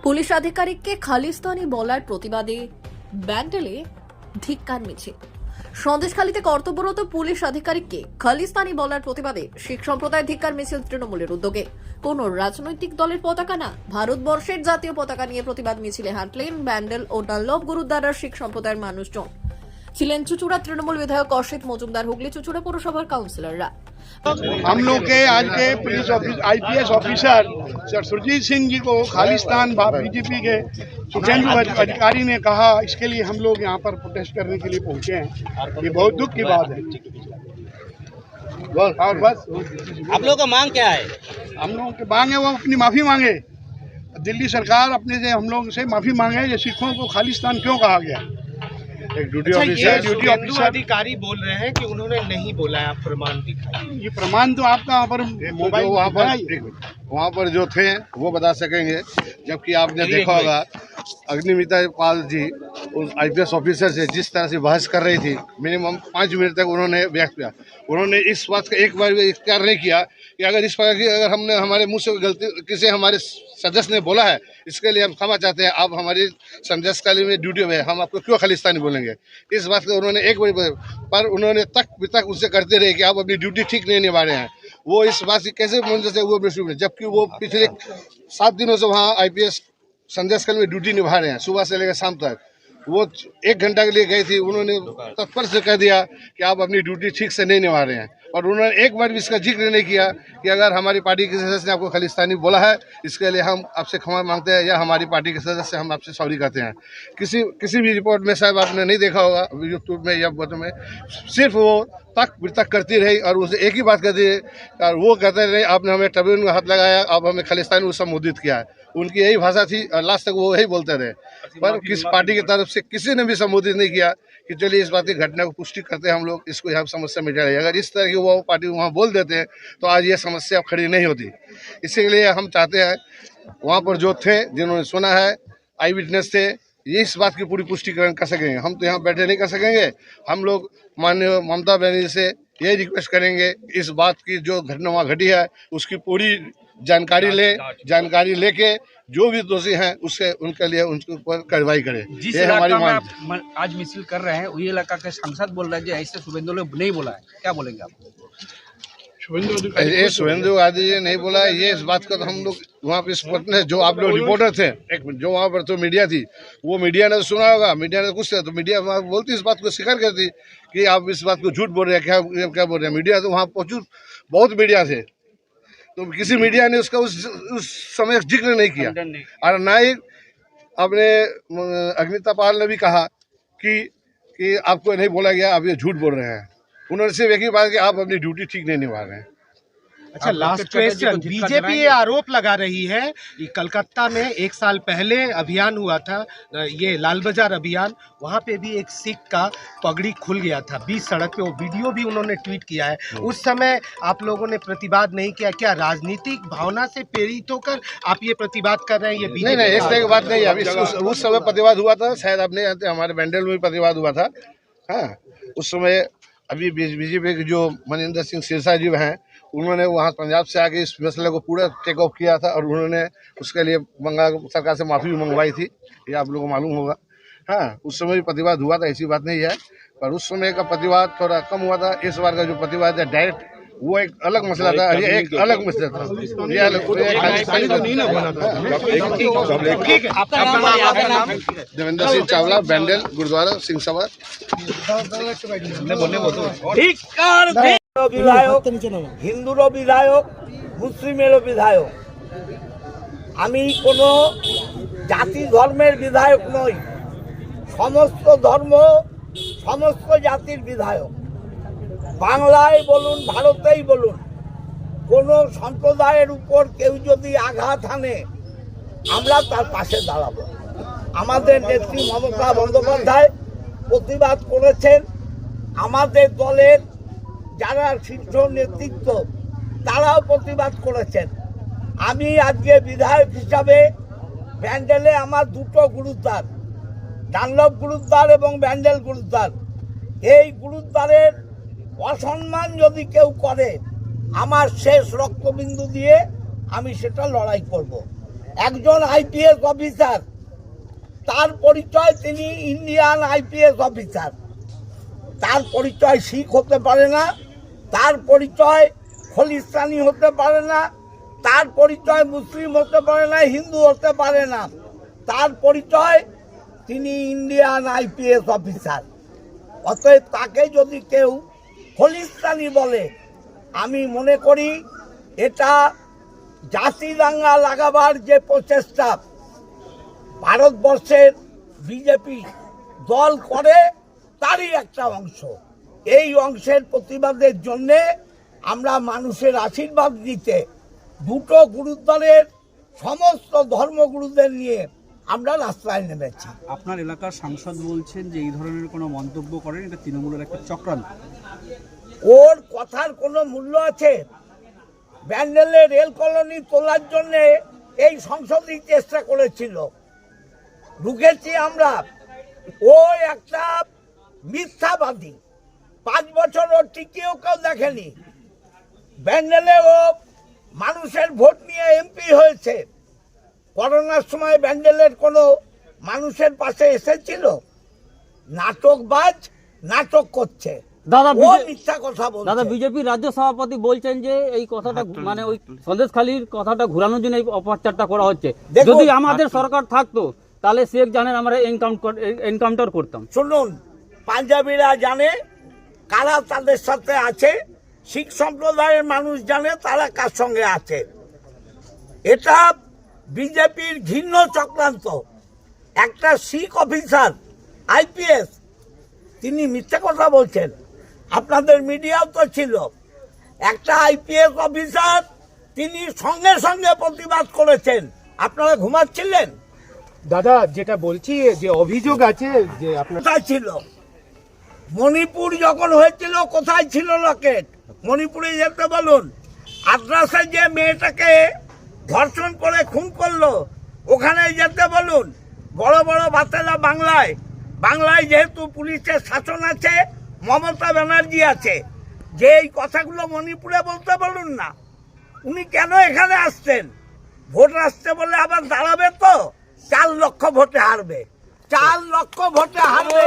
Police আধিকারিককে খালিস্তানি বলার প্রতিবাদে ব্যান্ডেলে ধিক্কার মিছিল। সন্দেশখালীতে কর্তব্যরত পুলিশ আধিকারিককে খালিস্তানি বলার প্রতিবাদে শিখ সম্প্রদায় ধিক্কার মিছিল তৃণমূলের উদ্যোগে। কোন রাজনৈতিক দলের পতাকা না, ভারতবর্ষের জাতীয় পতাকা নিয়ে প্রতিবাদ মিছিলে হাঁটলেন ব্যান্ডেল ও ডাল্লভ গুরুদ্বারার শিখ সম্প্রদায়ের মানুষজন। ছিলেন চুচুড়া তৃণমূল বিধায়ক অসিত মজুমদার, হুগলি চুচুড়া পৌরসভার কাউন্সিলররা। हम लोग के आज के police office IPS officer sir Surjit Singh ji को खालिस्तान बीजेपी के सुखेंदु अधिकारी ने कहा इसके लिए हम लोग यहाँ पर प्रोटेस्ट करने के लिए पहुँचे हैं। ये बहुत दुख की बात है। और बस। आप लोगों का मांग क्या है? हम लोगों की मांग है वो अपनी माफ़ी मांगे। दिल्ली सरकार अपने से हम लोग से माफ़ी मांगे ये सिखों को खालिस्तान क्यों कहा गया? एक ड्यूटी अच्छा, ऑफिसर ये ड्यूटी ऑफिसर अधिकारी बोल रहे हैं कि उन्होंने नहीं बोला है आप प्रमाण दिखाइए। ये प्रमाण तो आपका वहाँ पर मोबाइल वहाँ पर वहाँ पर जो थे वो बता सकेंगे जबकि आपने देखा होगा अग्निमिता पाल जी उस आईपीएस ऑफिसर से जिस तरह से बहस कर रही थी मिनिमम पाँच मिनट तक उन्होंने व्यक्त किया। उन्होंने इस बात का एक बार भी इख्तियार नहीं किया कि अगर इस प्रकार की अगर हमने हमारे मुँह से गलती, किसी हमारे सदस्य ने बोला है, इसके लिए हम क्षमा चाहते हैं। आप हमारी संदेशकाली में ड्यूटी में हम आपको क्यों खालिस्तानी बोलेंगे? इस बात को उन्होंने एक बार पर उन्होंने तक वितक उससे करते रहे कि आप अपनी ड्यूटी ठीक नहीं निभा रहे हैं। वो इस बात से कैसे मंदिर से वो है जबकि वो पिछले सात दिनों से वहाँ आईपीएस संदेशकल में ड्यूटी निभा रहे हैं, सुबह से लेकर शाम तक। वो एक घंटा के लिए गई थी, उन्होंने तत्पर से कह दिया कि आप अपनी ड्यूटी ठीक से नहीं निभा रहे हैं। और उन्होंने एक बार भी इसका ज़िक्र नहीं किया कि अगर हमारी पार्टी के सदस्य ने आपको खालिस्तानी बोला है, इसके लिए हम आपसे क्षमा मांगते हैं या हमारी पार्टी के सदस्य हम आपसे सॉरी कहते हैं। किसी किसी भी रिपोर्ट में शायद आपने नहीं देखा होगा यूट्यूब में या बोट में, सिर्फ़ वो तक तक करती रही और उसे एक ही बात कहती रही, और वो कहते रहे, आपने हमें ट्रिब्यून में हाथ लगाया, आप हमें खालिस्तानी को संबोधित किया है। उनकी यही भाषा थी और लास्ट तक वो यही बोलते रहे पर किस पार्टी की तरफ़ से किसी ने भी संबोधित नहीं किया कि चलिए इस बात की घटना को पुष्टि करते हैं हम लोग इसको यहाँ समस्या मिटा रहे अगर इस तरह की वो पार्टी वहाँ बोल देते हैं तो आज ये समस्या खड़ी नहीं होती। इसीलिए हम चाहते हैं वहाँ पर जो थे जिन्होंने सुना है आई विटनेस थे ये इस बात की पूरी पुष्टिकरण कर सकेंगे। हम तो यहाँ बैठे नहीं कर सकेंगे। हम लोग माननीय ममता बनर्जी से ये रिक्वेस्ट करेंगे इस बात की जो घटना वहाँ घटी है उसकी पूरी जानकारी ले जानकारी लेके जो भी दोषी हैं उससे उनके लिए उनके ऊपर कार्रवाई करें। जिस ये हमारी मांग। आज मिছিল कर रहे हैं वही इलाका के सांसद बोल रहे हैं जो ऐसे शुभेंदु ने नहीं बोला है। क्या बोलेंगे आप? शुभेंदु ये सुवेंदु गांधी जी नहीं बोला ये इस बात का तो हम लोग वहाँ पे स्पष्ट जो आप लोग रिपोर्टर थे एक जो वहाँ पर तो मीडिया थी वो मीडिया ने तो सुना होगा मीडिया ने तो कुछ था तो मीडिया वहाँ बोलती इस बात को स्वीकार करती कि आप इस बात को झूठ बोल रहे हैं क्या क्या बोल रहे हैं? मीडिया तो वहाँ पहुँचू बहुत मीडिया थे। तो किसी मीडिया ने उसका उस उस समय ज़िक्र नहीं किया। और ना ही अपने अ, अग्निता पाल ने भी कहा कि कि आपको नहीं बोला गया आप ये झूठ बोल रहे हैं। उन्होंने सिर्फ़ एक ही बात कि आप अपनी ड्यूटी ठीक नहीं निभा रहे हैं। अच्छा लास्ट क्वेश्चन बीजेपी ये आरोप लगा रही है कि कलकत्ता में एक साल पहले अभियान हुआ था ये लाल बाज़ार अभियान वहाँ पे भी एक सिख का पगड़ी खुल गया था। बीच सड़क पे वो वीडियो भी उन्होंने ट्वीट किया है। उस समय आप लोगों ने प्रतिवाद नहीं किया। क्या राजनीतिक भावना से प्रेरित होकर आप ये प्रतिवाद कर रहे हैं? ये नहीं नहीं इस तरह की बात नहीं अभी उस, समय प्रतिवाद हुआ था। शायद आप नहीं जानते हमारे बैंडल में भी प्रतिवाद हुआ था। हाँ उस समय अभी बीजेपी के जो मनिंदर सिंह सिरसा जी हैं उन्होंने वहाँ पंजाब से आके इस मसले को पूरा टेक ऑफ़ किया था और उन्होंने उसके लिए बंगाल सरकार से माफ़ी भी मंगवाई थी ये आप लोगों को मालूम होगा। हाँ उस समय भी प्रतिवाद हुआ था ऐसी बात नहीं है। पर उस समय का प्रतिवाद थोड़ा कम हुआ था इस बार का जो प्रतिवाद है डायरेक्ट वो एक अलग मसला था ये एक अलग मसला था। ये अलग देवेंद्र सिंह चावला बैंडल गुरुद्वारा सिंह सभा বিধায়ক হিন্দুরও বিধায়ক মুসলিমেরও বিধায়ক। আমি কোনো জাতি ধর্মের বিধায়ক নই সমস্ত ধর্ম সমস্ত জাতির বিধায়ক। বাংলায় বলুন ভারতেই বলুন কোনো সম্প্রদায়ের উপর কেউ যদি আঘাত হানে আমরা তার পাশে দাঁড়াবো। আমাদের নেত্রী মমতা বন্দ্যোপাধ্যায় প্রতিবাদ করেছেন আমাদের দলের যারা শীর্ষ নেতৃত্ব, তারাও প্রতিবাদ করেছেন। আমি আজকে বিধায়ক হিসাবে ব্যান্ডেলে আমার দুটো গুরুদ্বার ডানলভ গুরুদ্বার এবং ব্যান্ডেল গুরুদ্বার। এই গুরুদ্বারের অসম্মান যদি কেউ করে, আমার শেষ রক্তবিন্দু দিয়ে আমি সেটা লড়াই করব। একজন আইপিএস অফিসার, তার পরিচয় তিনি ইন্ডিয়ান আইপিএস অফিসার। তার পরিচয় শিখ হতে পারে না তার পরিচয় খলিস্তানি হতে পারে না, তার পরিচয় মুসলিম হতে পারে না, হিন্দু হতে পারে না। তার পরিচয় তিনি ইন্ডিয়ান আইপিএস অফিসার। অতএব তাকে যদি কেউ খলিস্তানি বলে, আমি মনে করি এটা জাতি দাঙ্গা লাগাবার যে প্রচেষ্টা, ভারতবর্ষের বিজেপি দল করে, তারই একটা অংশ। এই অংশের প্রতিবাদের জন্যে আমরা মানুষের আশীর্বাদ দিতে দুটো গুরুদ্বারের সমস্ত ধর্মগুরুদের নিয়ে আমরা রাস্তায় নেমেছি। আপনার এলাকার সাংসদ বলছেন যে এই ধরনের কোনো মন্তব্য করেন এটা তৃণমূলের একটা চক্রান্ত। ওর কথার কোনো মূল্য আছে? ব্যান্ডেলে রেল কলোনি তোলার জন্য এই সংসদই চেষ্টা করেছিল। ঢুকেছি আমরা। ও একটা মিথ্যাবাদী। পাঁচ বছর ও টিকিয়েও কেউ দেখেনি। ব্যান্ডেলে ও মানুষের ভোট নিয়ে এমপি হয়েছে। করোনার সময় ব্যান্ডেলের কোনো মানুষের পাশে এসেছিল? নাটকবাজ নাটক করছে। দাদা মিথ্যা কথা বলছে। দাদা বিজেপির রাজ্য সভাপতি বলছেন যে এই কথাটা মানে ওই সন্দেশখালীর কথাটা ঘোরানোর জন্য এই অপপ্রচারটা করা হচ্ছে। যদি আমাদের সরকার থাকতো তাহলে শেখ জানেন আমরা এনকাউন্টার করতাম। শুনুন পাঞ্জাবিরা জানে কারা তাদের সাথে আছে? শিখ সম্প্রদায়ের মানুষ জানে তারা কার সঙ্গে আছে। এটা বিজেপির ঘৃণ্য চক্রান্ত। একটা শিখ অফিসার আইপিএস তিনি মিথ্যে কথা বলছেন। আপনাদের মিডিয়াও তো ছিল। একটা আইপিএস অফিসার তিনি সঙ্গে সঙ্গে প্রতিবাদ করেছেন। আপনারা ঘুমাচ্ছিলেন? দাদা যেটা বলছি যে অভিযোগ আছে যে আপনার ছিল? মণিপুর যখন হয়েছিল, কোথায় ছিল লকেট? মণিপুরে যেতে বলুন। আদ্রাসে যে মেয়েটাকে ধর্ষণ করে খুন করল, ওখানে যেতে বলুন। বড় বড় বাতেলা বাংলায়। বাংলায় যেহেতু পুলিশের শাসন আছে, মমতা ব্যানার্জি আছে। যে এই কথাগুলো মণিপুরে বলতে বলুন না। উনি কেন এখানে আসছেন? ভোট আসতে বলে আবার দাঁড়াবে তো? চার লক্ষ ভোটে হারবে। চার লক্ষ ভোটে হারবে।